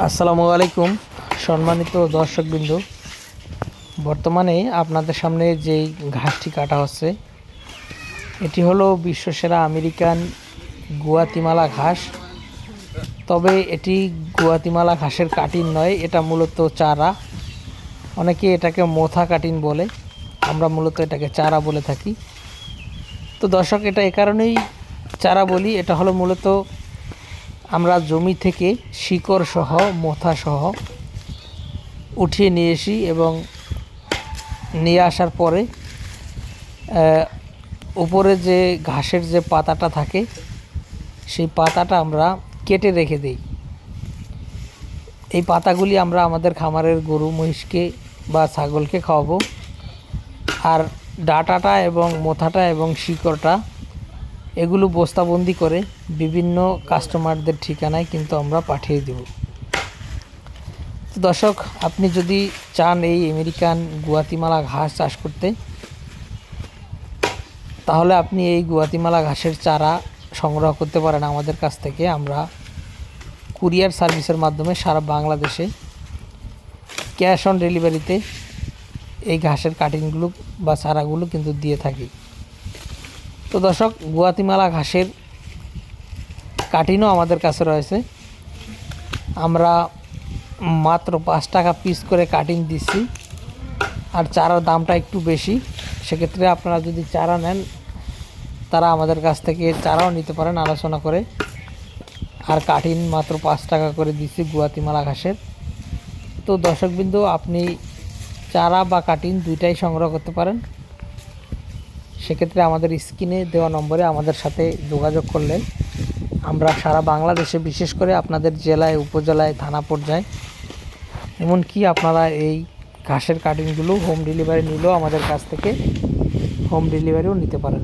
আসসালামু আলাইকুম, সম্মানিত দর্শকবৃন্দ। বর্তমানে আপনাদের সামনে যেই ঘাসটি কাটা হচ্ছে, এটি হলো বিশ্বসেরা আমেরিকান গুয়াতিমালা ঘাস। তবে এটি গুয়াতিমালা ঘাসের কাটিন নয়, এটা মূলত চারা। অনেকে এটাকে মোথা কাটিন বলে, আমরা মূলত এটাকে চারা বলে থাকি। তো দর্শক, এটা এ কারণেই চারা বলি, এটা হলো মূলত আমরা জমি থেকে শিকড় সহ, মোথা সহ উঠিয়ে নিয়ে আসি এবং নিয়ে আসার পরে উপরে যে ঘাসের যে পাতাটা থাকে, সেই পাতাটা আমরা কেটে রেখে দিই। এই পাতাগুলি আমরা আমাদের খামারের গরু, মহিষকে বা ছাগলকে খাওয়াবো। আর ডাটাটা এবং মোথাটা এবং শিকড়টা এগুলো বস্তাবন্দি করে বিভিন্ন কাস্টমারদের ঠিকানায় কিন্তু আমরা পাঠিয়ে দেব। দর্শক, আপনি যদি চান এই আমেরিকান গুয়াতিমালা ঘাস চাষ করতে, তাহলে আপনি এই গুয়াতিমালা ঘাসের চারা সংগ্রহ করতে পারেন আমাদের কাছ থেকে। আমরা কুরিয়ার সার্ভিসের মাধ্যমে সারা বাংলাদেশে ক্যাশ অন ডেলিভারিতে এই ঘাসের কাটিংগুলো বা চারাগুলো কিন্তু দিয়ে থাকি। তো দর্শক, গুয়াতিমালা ঘাসের কাটিনও আমাদের কাছে রয়েছে। আমরা মাত্র পাঁচ টাকা পিস করে কাটিং দিচ্ছি। আর চারার দামটা একটু বেশি। সেক্ষেত্রে আপনারা যদি চারা নেন, তারা আমাদের কাছ থেকে চারাও নিতে পারেন আলোচনা করে। আর কাঠিন মাত্র পাঁচ টাকা করে দিচ্ছি গুয়াতিমালা ঘাসের। তো দর্শকবিন্দু, আপনি চারা বা কাটিন দুইটাই সংগ্রহ করতে পারেন। সেক্ষেত্রে আমাদের স্ক্রিনে দেওয়া নম্বরে আমাদের সাথে যোগাযোগ করলে আমরা সারা বাংলাদেশে, বিশেষ করে আপনাদের জেলায়, উপজেলায়, থানা পর্যায়ে, এমনকি আপনারা এই ঘাসের কাটিংগুলো হোম ডেলিভারি নিলেও আমাদের কাছ থেকে হোম ডেলিভারিও নিতে পারেন।